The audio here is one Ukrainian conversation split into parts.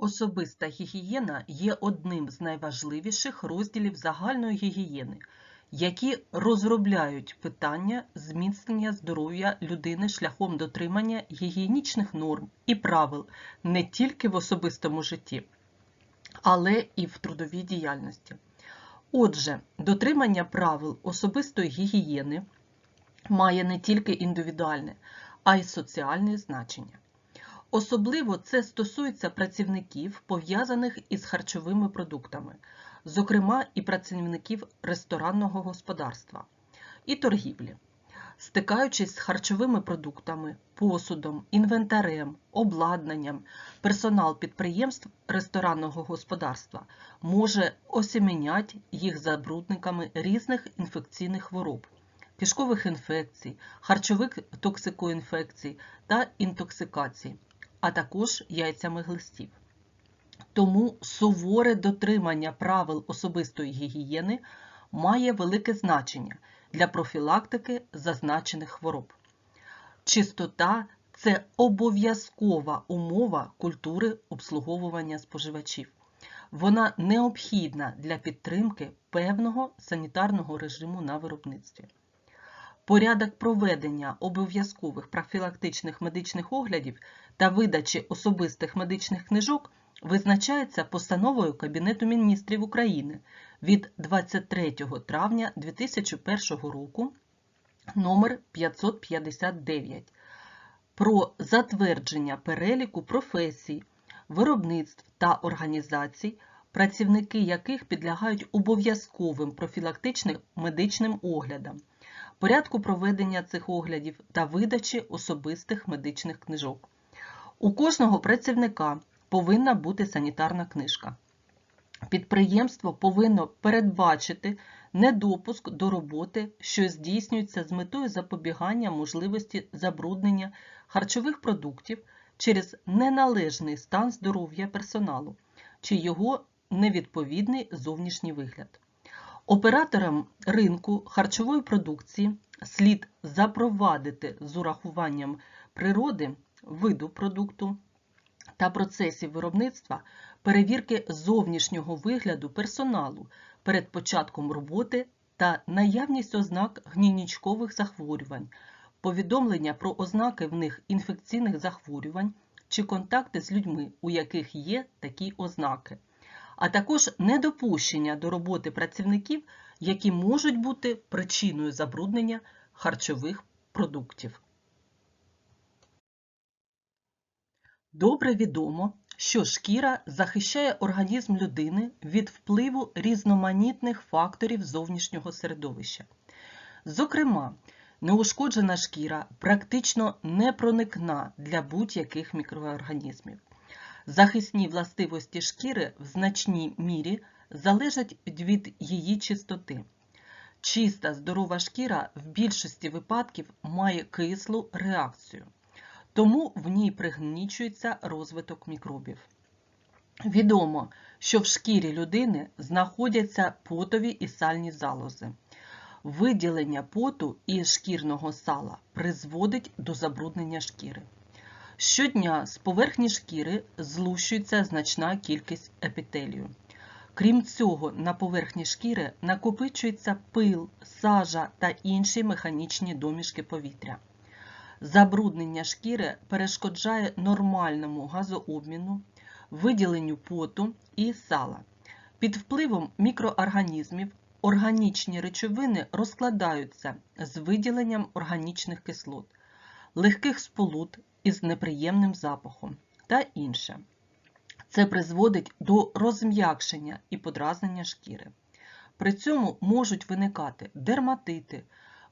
Особиста гігієна є одним з найважливіших розділів загальної гігієни, які розробляють питання зміцнення здоров'я людини шляхом дотримання гігієнічних норм і правил не тільки в особистому житті, але і в трудовій діяльності. Отже, дотримання правил особистої гігієни має не тільки індивідуальне, а й соціальне значення. Особливо це стосується працівників, пов'язаних із харчовими продуктами, зокрема і працівників ресторанного господарства і торгівлі. Стикаючись з харчовими продуктами, посудом, інвентарем, обладнанням, персонал підприємств ресторанного господарства може осіменять їх забрудниками різних інфекційних хвороб, кишкових інфекцій, харчових токсикоінфекцій та інтоксикацій а також яйцями глистів. Тому суворе дотримання правил особистої гігієни має велике значення для профілактики зазначених хвороб. Чистота це обов'язкова умова культури обслуговування споживачів. Вона необхідна для підтримки певного санітарного режиму на виробництві. Порядок проведення обов'язкових профілактичних медичних оглядів та видачі особистих медичних книжок визначається постановою Кабінету міністрів України від 23 травня 2001 року номер 559 про затвердження переліку професій, виробництв та організацій, працівники яких підлягають обов'язковим профілактичним медичним оглядам порядку проведення цих оглядів та видачі особистих медичних книжок. У кожного працівника повинна бути санітарна книжка. Підприємство повинно передбачити недопуск до роботи, що здійснюється з метою запобігання можливості забруднення харчових продуктів через неналежний стан здоров'я персоналу чи його невідповідний зовнішній вигляд. Операторам ринку харчової продукції слід запровадити з урахуванням природи, виду продукту та процесів виробництва перевірки зовнішнього вигляду персоналу перед початком роботи та наявність ознак гнійничкових захворювань, повідомлення про ознаки в них інфекційних захворювань чи контакти з людьми, у яких є такі ознаки а також недопущення до роботи працівників, які можуть бути причиною забруднення харчових продуктів. Добре відомо, що шкіра захищає організм людини від впливу різноманітних факторів зовнішнього середовища. Зокрема, неушкоджена шкіра практично непроникна для будь-яких мікроорганізмів. Захисні властивості шкіри в значній мірі залежать від її чистоти. Чиста здорова шкіра в більшості випадків має кислу реакцію, тому в ній пригнічується розвиток мікробів. Відомо, що в шкірі людини знаходяться потові і сальні залози. Виділення поту і шкірного сала призводить до забруднення шкіри. Щодня з поверхні шкіри злущується значна кількість епітелію. Крім цього, на поверхні шкіри накопичується пил, сажа та інші механічні домішки повітря. Забруднення шкіри перешкоджає нормальному газообміну, виділенню поту і сала. Під впливом мікроорганізмів органічні речовини розкладаються з виділенням органічних кислот, легких сполук із неприємним запахом та інше. Це призводить до розм'якшення і подразнення шкіри. При цьому можуть виникати дерматити,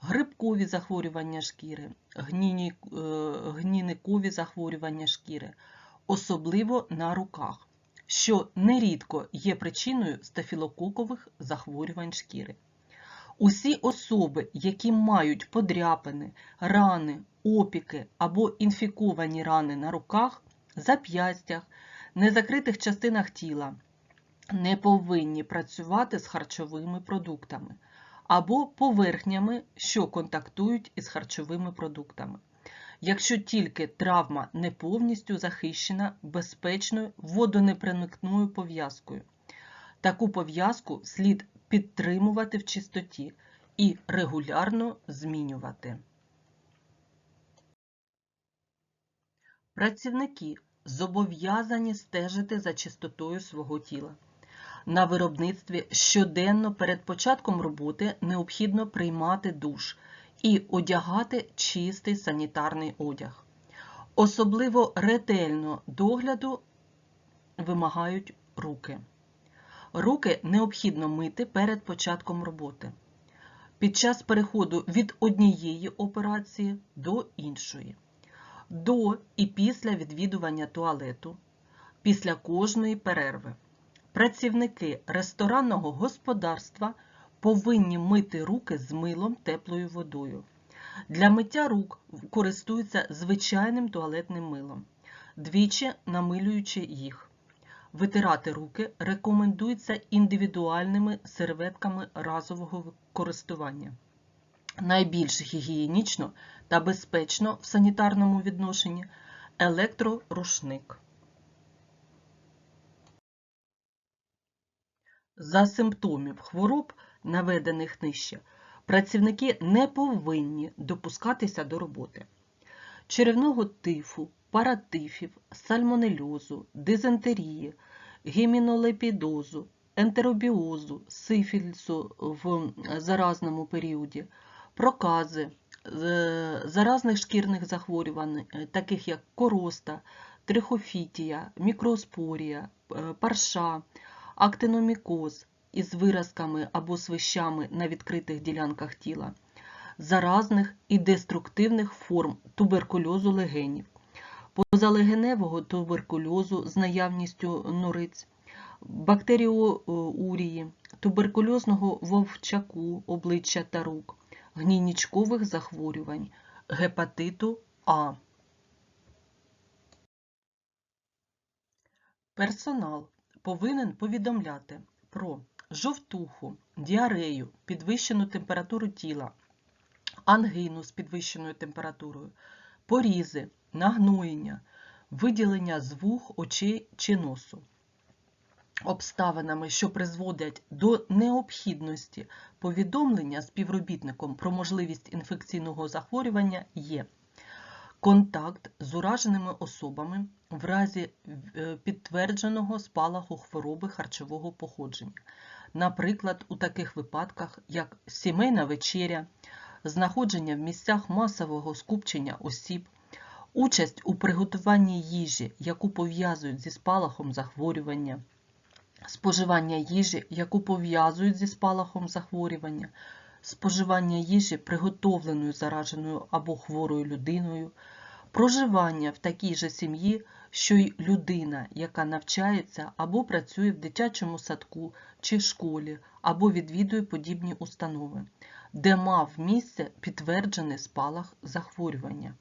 грибкові захворювання шкіри, е, гніникові захворювання шкіри, особливо на руках, що нерідко є причиною стафілококових захворювань шкіри. Усі особи, які мають подряпини, рани, опіки або інфіковані рани на руках, зап'ястях, незакритих частинах тіла, не повинні працювати з харчовими продуктами або поверхнями, що контактують із харчовими продуктами. якщо тільки травма не повністю захищена безпечною водонепроникною пов'язкою. Таку пов'язку слід підтримувати в чистоті і регулярно змінювати. Працівники зобов'язані стежити за чистотою свого тіла. На виробництві щоденно перед початком роботи необхідно приймати душ і одягати чистий санітарний одяг. Особливо ретельно догляду вимагають руки. Руки необхідно мити перед початком роботи. Під час переходу від однієї операції до іншої. До і після відвідування туалету, після кожної перерви. Працівники ресторанного господарства повинні мити руки з милом теплою водою. Для миття рук користуються звичайним туалетним милом, двічі намилюючи їх. Витирати руки рекомендується індивідуальними серветками разового користування. Найбільш гігієнічно та безпечно в санітарному відношенні електрорушник. За симптомів хвороб, наведених нижче, працівники не повинні допускатися до роботи. Черевного тифу, паратифів, сальмонельозу, дизентерії, гемінолепідозу, ентеробіозу, сифілісу в заразному періоді, прокази, е, заразних шкірних захворювань, е, таких як короста, трихофітія, мікроспорія, е, парша, актиномікоз із виразками або свищами на відкритих ділянках тіла, заразних і деструктивних форм туберкульозу легенів, позалегеневого туберкульозу з наявністю нориць, бактеріоурії, туберкульозного вовчаку обличчя та рук, гнійничкових захворювань, гепатиту А. Персонал повинен повідомляти про жовтуху, діарею, підвищену температуру тіла, ангину з підвищеною температурою, порізи, нагноєння, виділення з очей чи носу. Обставинами, що призводять до необхідності повідомлення співробітником про можливість інфекційного захворювання є контакт з ураженими особами в разі е, підтвердженого спалаху хвороби харчового походження, наприклад, у таких випадках, як сімейна вечеря, знаходження в місцях масового скупчення осіб, участь у приготуванні їжі, яку пов'язують зі спалахом захворювання, споживання їжі, яку пов'язують зі спалахом захворювання, споживання їжі, приготовленою зараженою або хворою людиною, проживання в такій же сім'ї, що й людина, яка навчається або працює в дитячому садку чи школі, або відвідує подібні установи, де мав місце підтверджений спалах захворювання.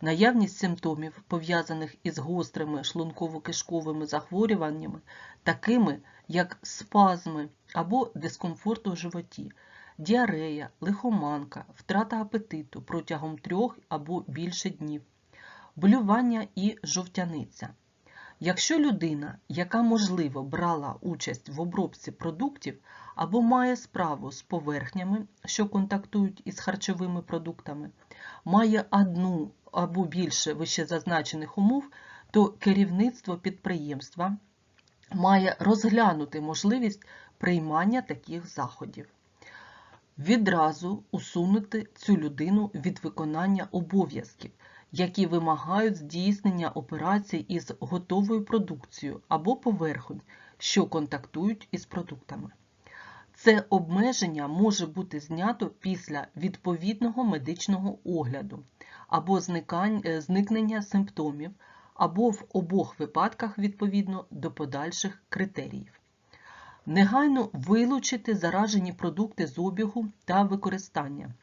Наявність симптомів, пов'язаних із гострими шлунково-кишковими захворюваннями, такими як спазми або дискомфорт у животі, діарея, лихоманка, втрата апетиту протягом трьох або більше днів, блювання і жовтяниця. Якщо людина, яка можливо брала участь в обробці продуктів або має справу з поверхнями, що контактують із харчовими продуктами, має одну або більше вищезазначених умов, то керівництво підприємства має розглянути можливість приймання таких заходів. Відразу усунути цю людину від виконання обов'язків, які вимагають здійснення операцій із готовою продукцією або поверхонь, що контактують із продуктами. Це обмеження може бути знято після відповідного медичного огляду або зникнення симптомів, або в обох випадках відповідно до подальших критеріїв. Негайно вилучити заражені продукти з обігу та використання,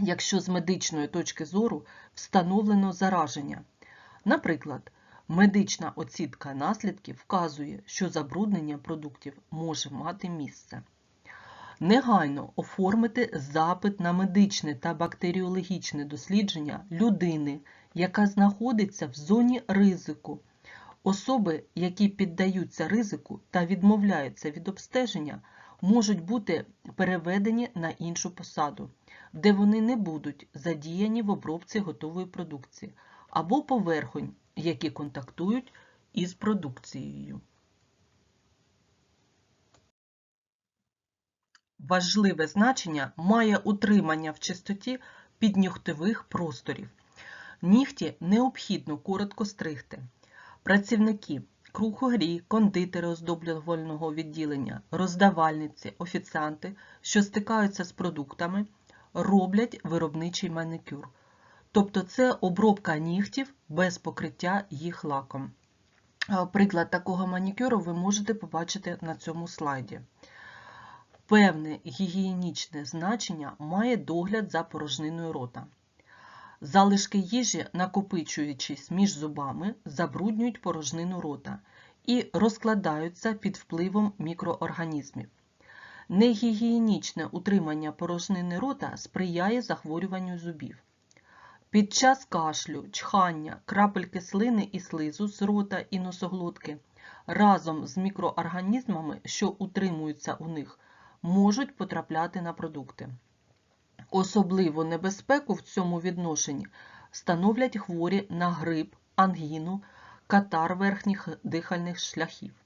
якщо з медичної точки зору встановлено зараження. Наприклад, медична оцінка наслідків вказує, що забруднення продуктів може мати місце. Негайно оформити запит на медичне та бактеріологічне дослідження людини, яка знаходиться в зоні ризику. Особи, які піддаються ризику та відмовляються від обстеження, можуть бути переведені на іншу посаду, де вони не будуть задіяні в обробці готової продукції, або поверхонь, які контактують із продукцією. Важливе значення має утримання в чистоті піднігтових просторів. Нігті необхідно коротко стригти. Працівники, кухарі, кондитери оздоблювального відділення, роздавальниці, офіціанти, що стикаються з продуктами, роблять виробничий манікюр. Тобто це обробка нігтів без покриття їх лаком. Приклад такого манікюру ви можете побачити на цьому слайді. Певне гігієнічне значення має догляд за порожниною рота. Залишки їжі, накопичуючись між зубами, забруднюють порожнину рота і розкладаються під впливом мікроорганізмів. Негігієнічне утримання порожнини рота сприяє захворюванню зубів. Під час кашлю, чхання, крапельки слини і слизу з рота і носоглотки разом з мікроорганізмами, що утримуються у них, можуть потрапляти на продукти. Особливу небезпеку в цьому відношенні становлять хворі на грип, ангіну, катар верхніх дихальних шляхів.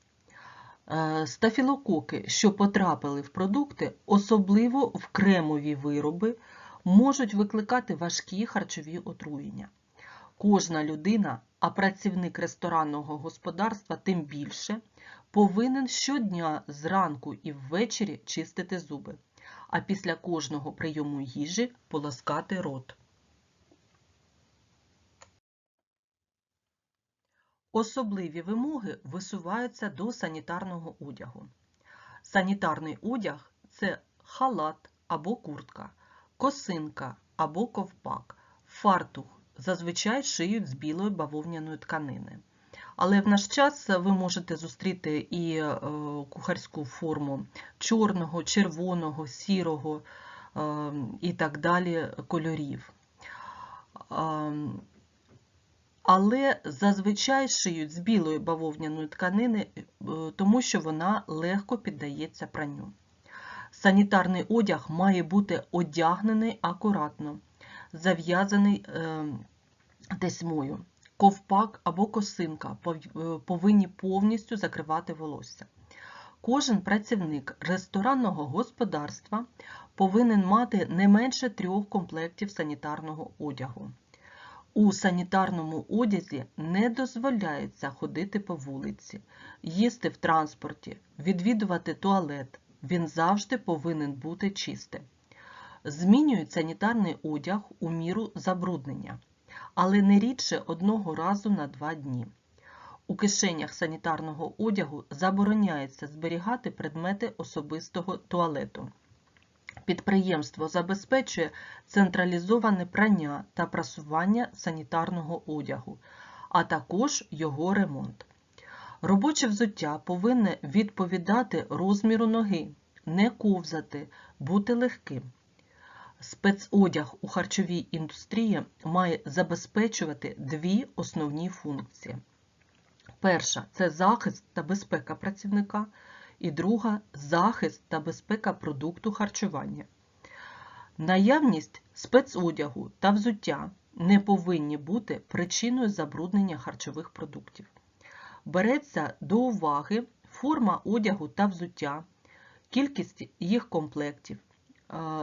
Е, стафілококи, що потрапили в продукти, особливо в кремові вироби, можуть викликати важкі харчові отруєння. Кожна людина, а працівник ресторанного господарства тим більше, повинен щодня зранку і ввечері чистити зуби, а після кожного прийому їжі полоскати рот. Особливі вимоги висуваються до санітарного одягу. Санітарний одяг це халат або куртка, косинка або ковпак, фартух, зазвичай шиють з білої бавовняної тканини. Але в наш час ви можете зустріти і е, кухарську форму чорного, червоного, сірого е, і так далі кольорів. Е, але зазвичай шиють з білої бавовняної тканини, тому що вона легко піддається пранню. Санітарний одяг має бути одягнений акуратно, зав'язаний тесьмою ковпак або косинка е, повинні повністю закривати волосся. Кожен працівник ресторанного господарства повинен мати не менше трьох комплектів санітарного одягу. У санітарному одязі не дозволяється ходити по вулиці, їсти в транспорті, відвідувати туалет. Він завжди повинен бути чистим. Змінюють санітарний одяг у міру забруднення але не рідше одного разу на два дні. У кишенях санітарного одягу забороняється зберігати предмети особистого туалету. Підприємство забезпечує централізоване прання та прасування санітарного одягу, а також його ремонт. Робоче взуття повинне відповідати розміру ноги, не ковзати, бути легким. Спецодяг у харчовій індустрії має забезпечувати дві основні функції. Перша це захист та безпека працівника, і друга захист та безпека продукту харчування. Наявність спецодягу та взуття не повинні бути причиною забруднення харчових продуктів. Береться до уваги форма одягу та взуття, кількість їх комплектів,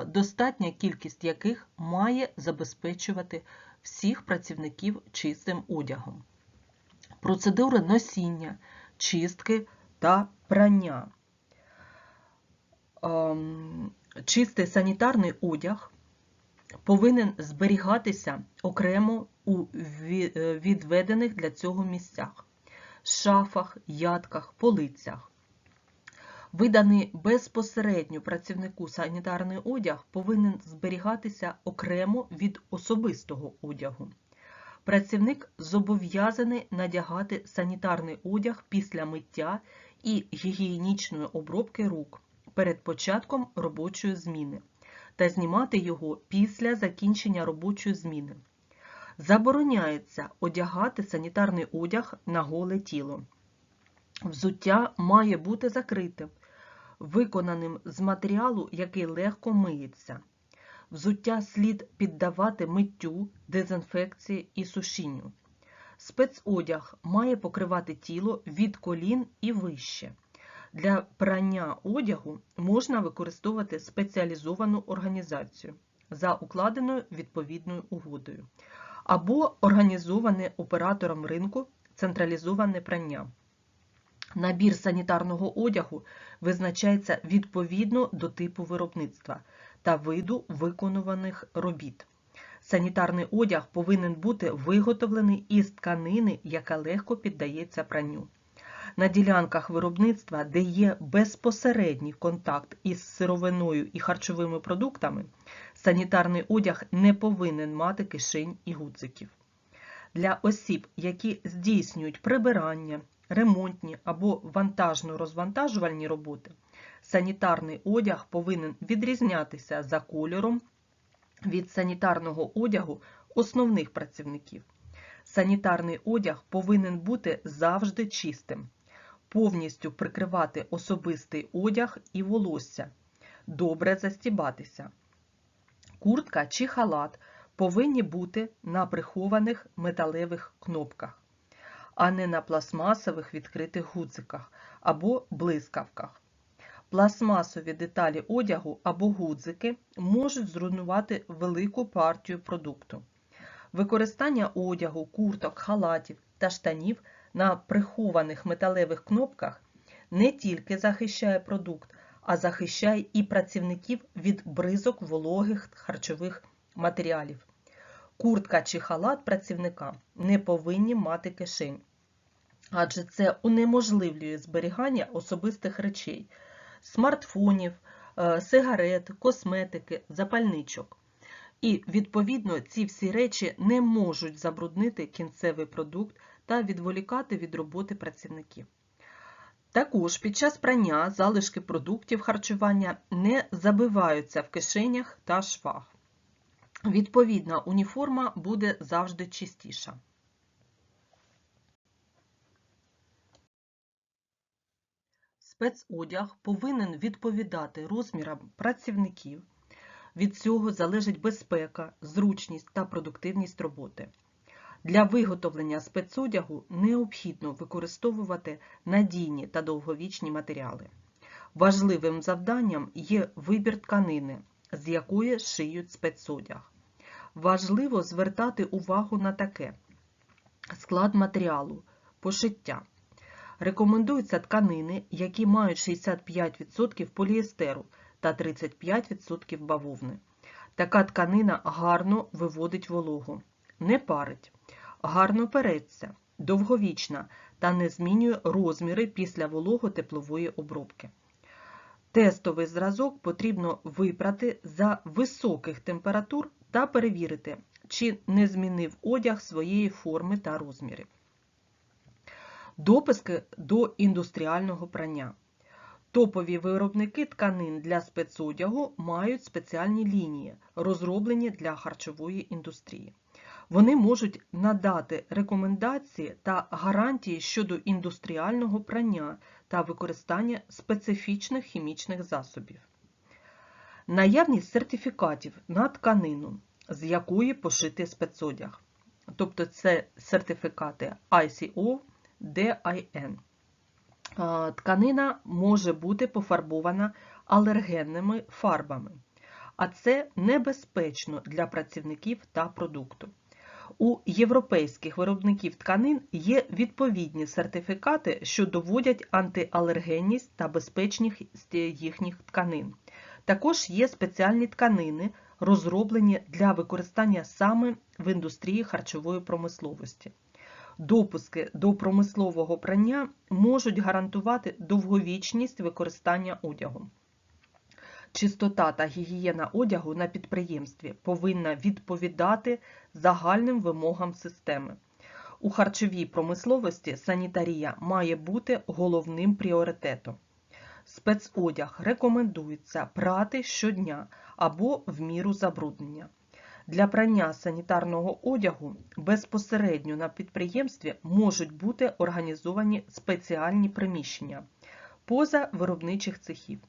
достатня кількість яких має забезпечувати всіх працівників чистим одягом. Процедури носіння, чистки та прання. Чистий санітарний одяг повинен зберігатися окремо у відведених для цього місцях шафах, ядках, полицях. Виданий безпосередньо працівнику санітарний одяг повинен зберігатися окремо від особистого одягу. Працівник зобов'язаний надягати санітарний одяг після миття і гігієнічної обробки рук, перед початком робочої зміни та знімати його після закінчення робочої зміни. Забороняється одягати санітарний одяг на голе тіло. Взуття має бути закритим, виконаним з матеріалу, який легко миється. Взуття слід піддавати миттю, дезінфекції і сушінню. Спецодяг має покривати тіло від колін і вище. Для прання одягу можна використовувати спеціалізовану організацію за укладеною відповідною угодою або організоване оператором ринку централізоване прання. Набір санітарного одягу визначається відповідно до типу виробництва та виду виконуваних робіт. Санітарний одяг повинен бути виготовлений із тканини, яка легко піддається пранню. На ділянках виробництва, де є безпосередній контакт із сировиною і харчовими продуктами, санітарний одяг не повинен мати кишень і гудзиків. Для осіб, які здійснюють прибирання, ремонтні або вантажно-розвантажувальні роботи, санітарний одяг повинен відрізнятися за кольором від санітарного одягу основних працівників. Санітарний одяг повинен бути завжди чистим, повністю прикривати особистий одяг і волосся, добре застібатися. Куртка чи халат повинні бути на прихованих металевих кнопках, а не на пластмасових відкритих гудзиках або блискавках. Пластмасові деталі одягу або гудзики можуть зруйнувати велику партію продукту. Використання одягу, курток, халатів та штанів на прихованих металевих кнопках не тільки захищає продукт, а захищає і працівників від бризок вологих харчових матеріалів. Куртка чи халат працівника не повинні мати кишень, адже це унеможливлює зберігання особистих речей, смартфонів, е, сигарет, косметики, запальничок. І, відповідно, ці всі речі не можуть забруднити кінцевий продукт та відволікати від роботи працівників. Також під час прання залишки продуктів харчування не забиваються в кишенях та швах. Відповідна уніформа буде завжди чистіша. Спецодяг повинен відповідати розмірам працівників. Від цього залежить безпека, зручність та продуктивність роботи. Для виготовлення спецодягу необхідно використовувати надійні та довговічні матеріали. Важливим завданням є вибір тканини, з якої шиють спецодяг. Важливо звертати увагу на таке: склад матеріалу, пошиття. Рекомендуються тканини, які мають 65% поліестеру та 35% бавовни. Така тканина гарно виводить вологу, не парить, гарно переться, довговічна та не змінює розміри після волого-теплової обробки. Тестовий зразок потрібно випрати за високих температур та перевірити, чи не змінив одяг своєї форми та розмірів. Дописки до індустріального прання. Топові виробники тканин для спецодягу мають спеціальні лінії, розроблені для харчової індустрії. Вони можуть надати рекомендації та гарантії щодо індустріального прання та використання специфічних хімічних засобів. Наявність сертифікатів на тканину, з якої пошити спецодяг. Тобто це сертифікати ICO, DIN. Тканина може бути пофарбована алергенними фарбами, а це небезпечно для працівників та продукту. У європейських виробників тканин є відповідні сертифікати, що доводять антиалергенність та безпечність їхніх тканин. Також є спеціальні тканини, розроблені для використання саме в індустрії харчової промисловості. Допуски до промислового прання можуть гарантувати довговічність використання одягу. Чистота та гігієна одягу на підприємстві повинна відповідати загальним вимогам системи. У харчовій промисловості санітарія має бути головним пріоритетом. спецодяг рекомендується прати щодня або в міру забруднення. Для прання санітарного одягу безпосередньо на підприємстві можуть бути організовані спеціальні приміщення поза виробничих цехів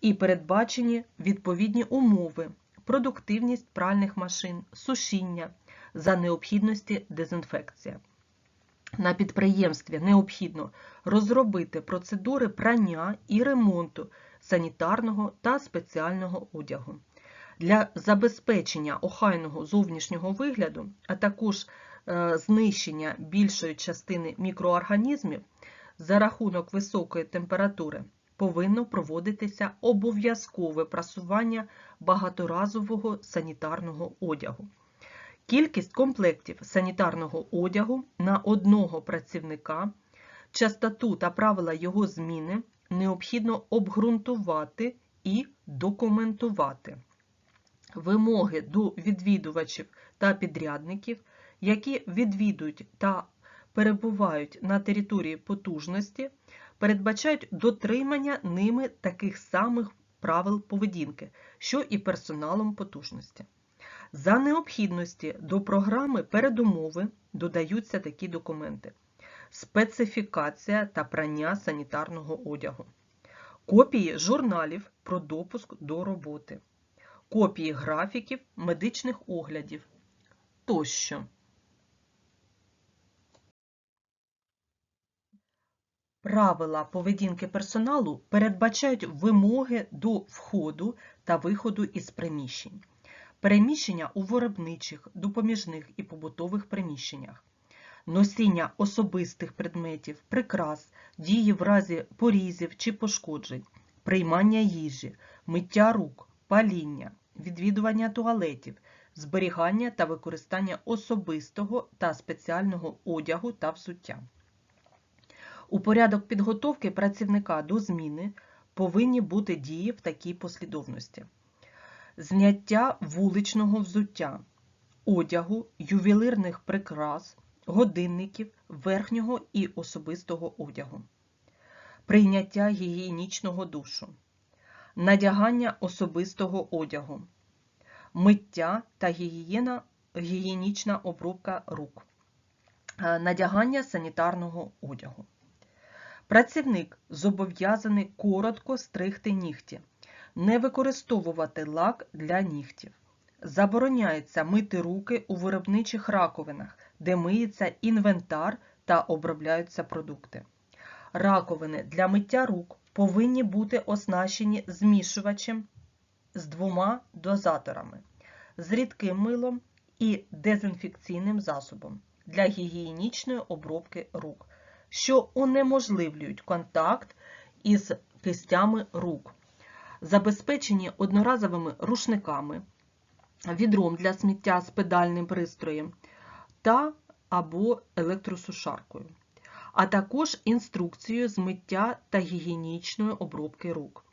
і передбачені відповідні умови, продуктивність пральних машин, сушіння, за необхідності дезінфекція. На підприємстві необхідно розробити процедури прання і ремонту санітарного та спеціального одягу. Для забезпечення охайного зовнішнього вигляду, а також е, знищення більшої частини мікроорганізмів за рахунок високої температури повинно проводитися обов'язкове прасування багаторазового санітарного одягу. Кількість комплектів санітарного одягу на одного працівника, частоту та правила його зміни необхідно обґрунтувати і документувати. Вимоги до відвідувачів та підрядників, які відвідують та перебувають на території потужності, передбачають дотримання ними таких самих правил поведінки, що і персоналом потужності. За необхідності до програми передумови додаються такі документи: специфікація та прання санітарного одягу, копії журналів про допуск до роботи, копії графіків медичних оглядів тощо. Правила поведінки персоналу передбачають вимоги до входу та виходу із приміщень. Переміщення у виробничих, допоміжних і побутових приміщеннях, носіння особистих предметів, прикрас, дії в разі порізів чи пошкоджень, приймання їжі, миття рук, паління, відвідування туалетів, зберігання та використання особистого та спеціального одягу та взуття. У порядок підготовки працівника до зміни повинні бути дії в такій послідовності. Зняття вуличного взуття, одягу, ювелирних прикрас, годинників, верхнього і особистого одягу, прийняття гігієнічного душу, надягання особистого одягу, миття та гігієна, гігієнічна обробка рук, е, надягання санітарного одягу. Працівник зобов'язаний коротко стригти нігті не використовувати лак для нігтів. Забороняється мити руки у виробничих раковинах, де миється інвентар та обробляються продукти. Раковини для миття рук повинні бути оснащені змішувачем з двома дозаторами, з рідким милом і дезінфекційним засобом для гігієнічної обробки рук, що унеможливлюють контакт із кистями рук забезпечені одноразовими рушниками, відром для сміття з педальним пристроєм та або електросушаркою, а також інструкцією з миття та гігієнічної обробки рук,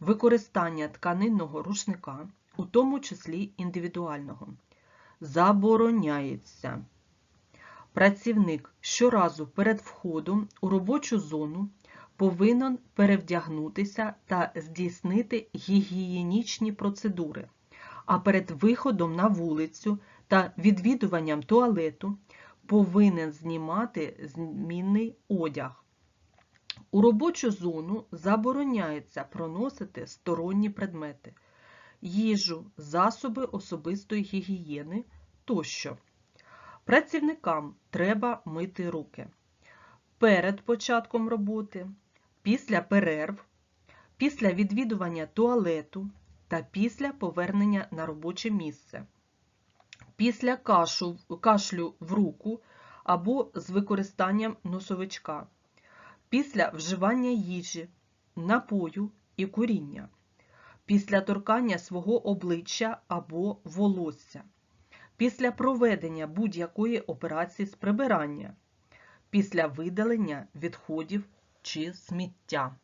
використання тканинного рушника, у тому числі індивідуального. Забороняється. Працівник щоразу перед входом у робочу зону повинен перевдягнутися та здійснити гігієнічні процедури, а перед виходом на вулицю та відвідуванням туалету повинен знімати змінний одяг. У робочу зону забороняється проносити сторонні предмети, їжу, засоби особистої гігієни тощо. Працівникам треба мити руки перед початком роботи, після перерв, після відвідування туалету та після повернення на робоче місце, після кашу, кашлю в руку або з використанням носовичка, після вживання їжі, напою і куріння, після торкання свого обличчя або волосся, після проведення будь-якої операції з прибирання, після видалення відходів чи сміття.